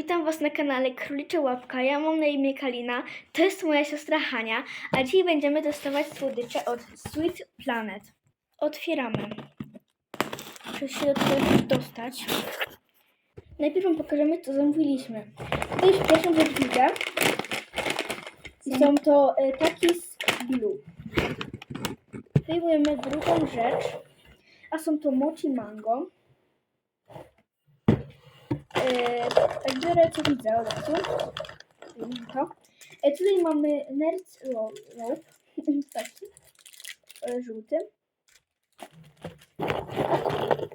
Witam Was na kanale Królicza Łapka. Ja mam na imię Kalina. To jest moja siostra Hania. A dzisiaj będziemy testować słodycze od Sweet Planet. Otwieramy. Muszę się do tego dostać. Najpierw Wam pokażemy, co zamówiliśmy. To jest pierwszą rzecz widzę. Są to e, Takis Blue. Wyjmujemy drugą rzecz. A są to mochi mango. E, tak biorę co widzę od razu. To. E, tutaj mamy Nerds Ro- Rope, taki e, żółty.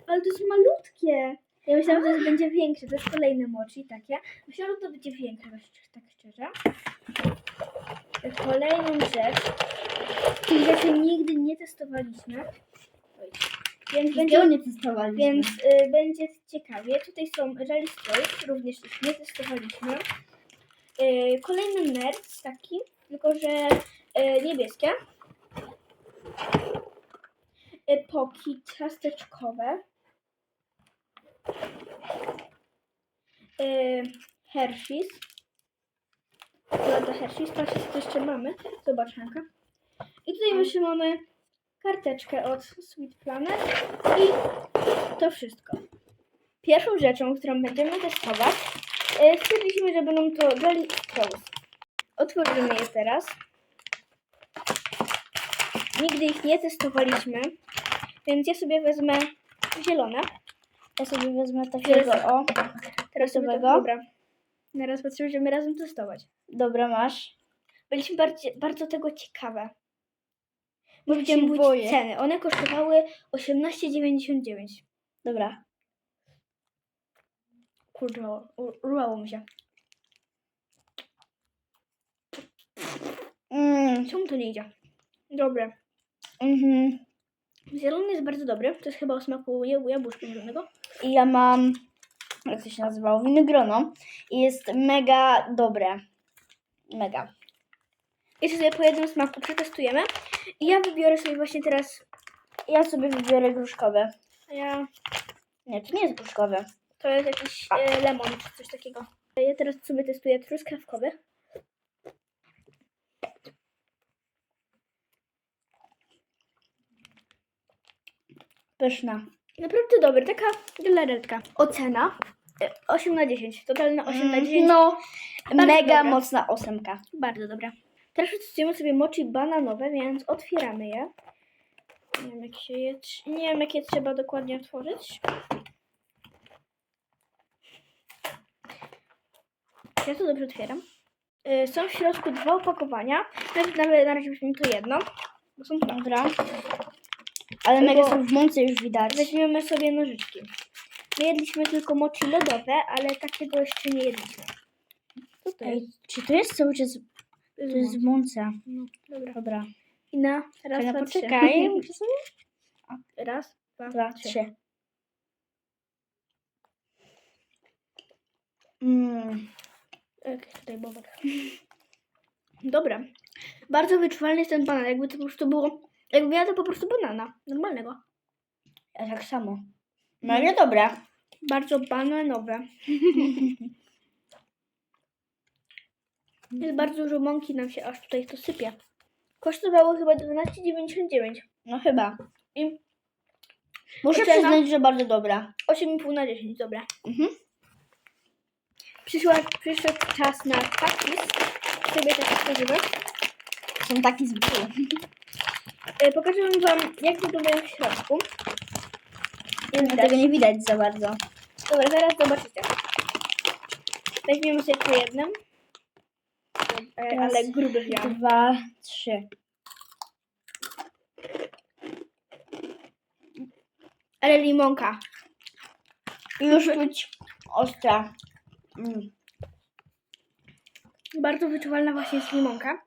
Ale to jest malutkie. Ja myślałam, że to będzie większe. To jest kolejne mochi takie. Myślałam, że to będzie większe, tak szczerze- tak Kolejną rzecz. Rzeczy nigdy nie testowaliśmy. Więc będzie, nie testowaliśmy. więc y, będzie ciekawie. Tutaj są Rally Strolls, również ich nie testowaliśmy. Y, kolejny Nerds taki, tylko że y, niebieskie. Y, Poki ciasteczkowe. Y, Hershey's. Lada Hershey's, co jeszcze mamy. Zobacz, Hanka. I tutaj jeszcze mamy karteczkę od Sweet Planet i to wszystko. Pierwszą rzeczą, którą będziemy testować, e, stwierdziliśmy, że będą to Jelly Strolls. Otworzymy je teraz. Nigdy ich nie testowaliśmy, więc ja sobie wezmę zielone. Ja sobie wezmę takiego, o. Teraz dobra. Teraz będziemy razem testować. Dobra, masz. Byliśmy bardzo, bardzo tego ciekawe. Bo mówić boję. ceny. One kosztowały 18,99. Dobra. U- urwało mi się. Mm, Czemu to nie idzie? Dobre. mhm. Zielony jest bardzo dobry. To jest chyba o smaku jabł- jabłuszka zielonego. I ja mam, jak to się nazywało, winogrono. I jest mega dobre. Mega. Jeszcze sobie po jednym smaku przetestujemy. I ja wybiorę sobie właśnie teraz. Ja sobie wybiorę gruszkowe. Ja, Nie, to nie jest gruszkowe. to jest jakiś e, lemon czy coś takiego. Ja teraz sobie testuję truskawkowy. Pyszna. Naprawdę dobry. Taka galaretka. Ocena e, 8 na 10. Totalna 8 na 10. No, Bardzo mega dobra. mocna ósemka. Bardzo dobra. Teraz testujemy sobie mochi bananowe, więc otwieramy je. Nie wiem, jak się je, nie wiem, trzeba dokładnie otworzyć. Ja to dobrze otwieram. Y, Są w środku dwa opakowania. Nawet nawet na razie weźmiemy to jedno. Bo są. Dobra. Ale mega są w mące już widać. Weźmiemy sobie nożyczki. My jedliśmy tylko mochi lodowe, ale takiego jeszcze nie jedliśmy. To Ej, czy to jest cały czas, to jest w mące? No, dobra. Dobra. I na raz, dwa, trzy. poczekaj. sobie- Raz, dwa, Dwa, trzy. trzy. Mm. Jak tutaj bobek. Dobra. Bardzo wyczuwalny jest ten banan. Jakby to po prostu było. Jakbym ja to po prostu banana. Normalnego. Ja tak samo. Mega dobre. Bardzo bananowe. Jest bardzo dużo mąki nam się aż tutaj to sypie. Kosztowało chyba 12,99 No chyba. i Muszę Ocena? przyznać, że bardzo dobra. 8,5 na 10. Dobra. Mhm. Przyszła, przyszedł czas na takis. Sobie tak pokażę. Są taki zbyt. E, Pokażę wam, jak wyglądają w środku. Nie widać. Tego nie widać za bardzo. Dobra, zaraz zobaczycie. Weźmiemy sobie po jednym. E, ale gruby wziąłem. Dwa, trzy. Ale limonka. Już być ostra. Mm. Bardzo wyczuwalna właśnie jest limonka.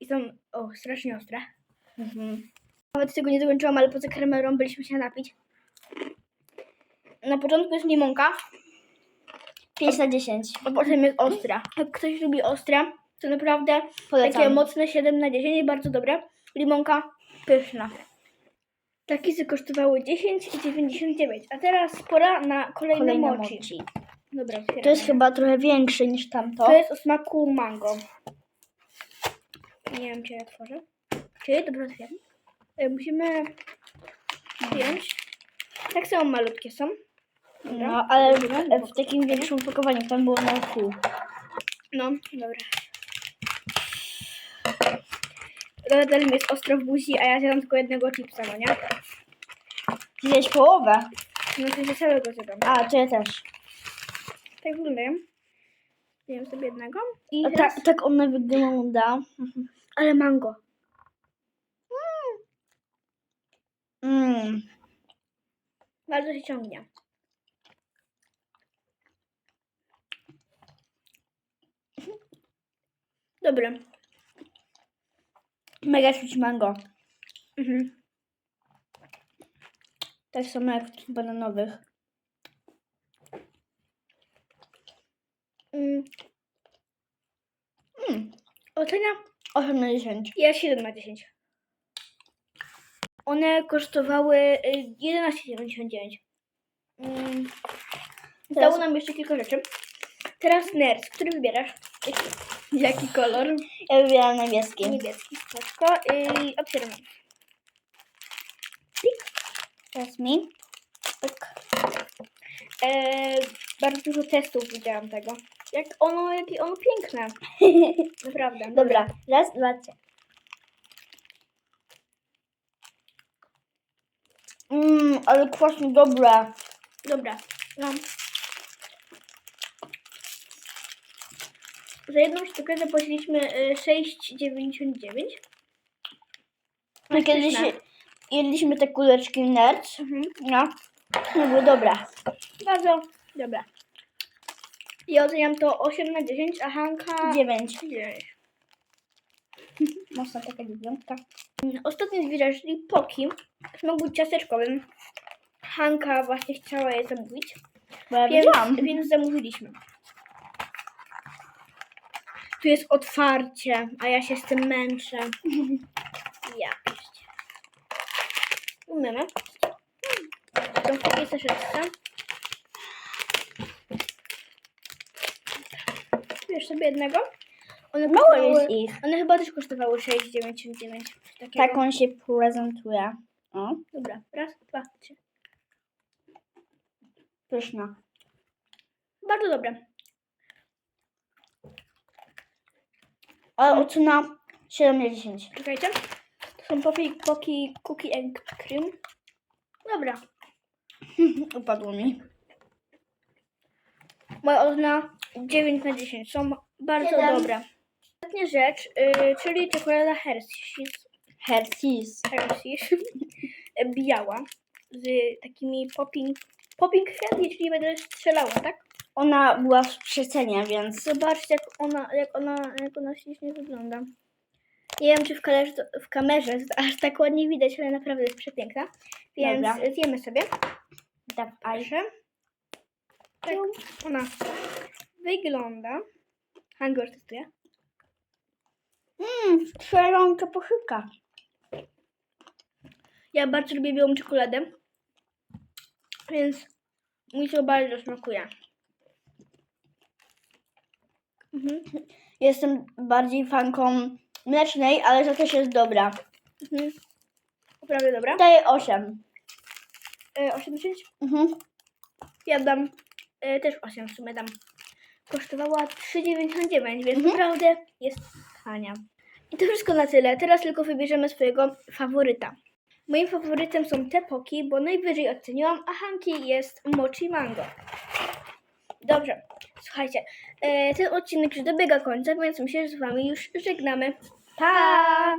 I są, o, strasznie ostre. Mhm. Nawet tego nie dokończyłam, ale poza kremerą byliśmy się napić. Na początku jest limonka, 5 na 10. a potem jest ostra. Jak ktoś lubi ostre, to naprawdę Polecam. takie mocne 7 na 10, bardzo dobre. Limonka pyszna. Takisy kosztowały 10,99. A teraz pora na kolejne Kolejne mochi. mochi. Dobra, otwieramy. To jest chyba trochę większe niż tamto. To jest o smaku mango. Nie wiem, czy ja otworzę. Czy? Dobra, otwieram. E, Musimy wziąć. Tak samo malutkie są. Dobra. No, ale w, w takim większym opakowaniu. Tam było na pół. No, dobra. Nadal mi jest ostro w buzi, a ja zjadam tylko jednego chipsa, no nie? Zjeść połowę. No to się całego zjadam. A, to ja też. Tak wyglądają. Zjem sobie jednego. I A teraz... tak, tak one wygląda. Ale mango. Mm. Bardzo się ciągnie. Dobry. Mega czuć mango. Mhm. Tak samo jak w bananowych. Mm. Mm. Ocenia 8 na 10. Ja 7 na 10. One kosztowały y, 11,99. Mm, Teraz- Dało nam jeszcze kilka rzeczy. Teraz nerds. Który wybierasz? Jaki, jaki kolor? Ja wybieram niebieski. Niebieski. Spoko. I otwieramy. Teraz mi. Tak. Bardzo dużo testów widziałam tego. Jak ono, jakie ono piękne. Naprawdę. Dobra, raz, dwa, trzy. Mmm, ale kwaśnie dobre. Dobra. No. Za jedną sztukę zapłaciliśmy y, 6,99. My kiedyś jedliśmy te kuleczki nerds. Mhm. No, no było dobre. Bardzo dobra. Ja oceniam to 8 na 10, a Hanka 9. 9. Mocno taka dziewiątka. Ostatnie zwierzę, czyli Poki, smak był ciasteczkowym. Hanka właśnie chciała je zamówić, Bo ja więc, więc zamówiliśmy. Tu jest otwarcie, a ja się z tym męczę. Ja piszcie. Umiemy. Są w takiej saszetce. Wiesz sobie jednego? One Mało kosztowały- jest ich. One chyba też kosztowały 6,99. Takiego. Tak on się prezentuje. O, Dobra, raz, dwa, trzy. pyszna. Bardzo dobre. Ale ocena 7 na 10. Czekajcie. To są poki, poki cookie and cream. Dobra. Upadło mi. Moja ocena 9 na 10. Są bardzo Siedem. dobre. Ostatnia rzecz, y, czyli czekolada Hershey's. Hershey's. Hershey's. Biała. Z takimi popping, popping candy, czyli będę strzelała, tak? Ona była w przecenie, więc Zobaczcie, jak ona, jak ona, jak ona ślicznie wygląda. Nie wiem, czy w kamerze, w kamerze aż tak ładnie widać, ale naprawdę jest przepiękna. Więc Dobra. zjemy sobie. dawaj. Także tak ona wygląda. Hangor testuje. Mmm, szalonka poszyka. Ja bardzo lubię białą czekoladę. Więc mi to bardzo smakuje. Mhm. Jestem bardziej fanką mlecznej, ale to też jest dobra. Mhm. Naprawdę dobra. Daję 8. E, 80? Mhm. Ja dam e, też 8 w sumie dam. Kosztowała 3,99, więc Mhm. naprawdę jest tania. I to wszystko na tyle. Teraz tylko wybierzemy swojego faworyta. Moim faworytem są te poki, bo najwyżej oceniłam, a Hanki jest mochi mango. Dobrze, słuchajcie, e, ten odcinek już dobiega końca, więc my się z Wami już żegnamy. Pa!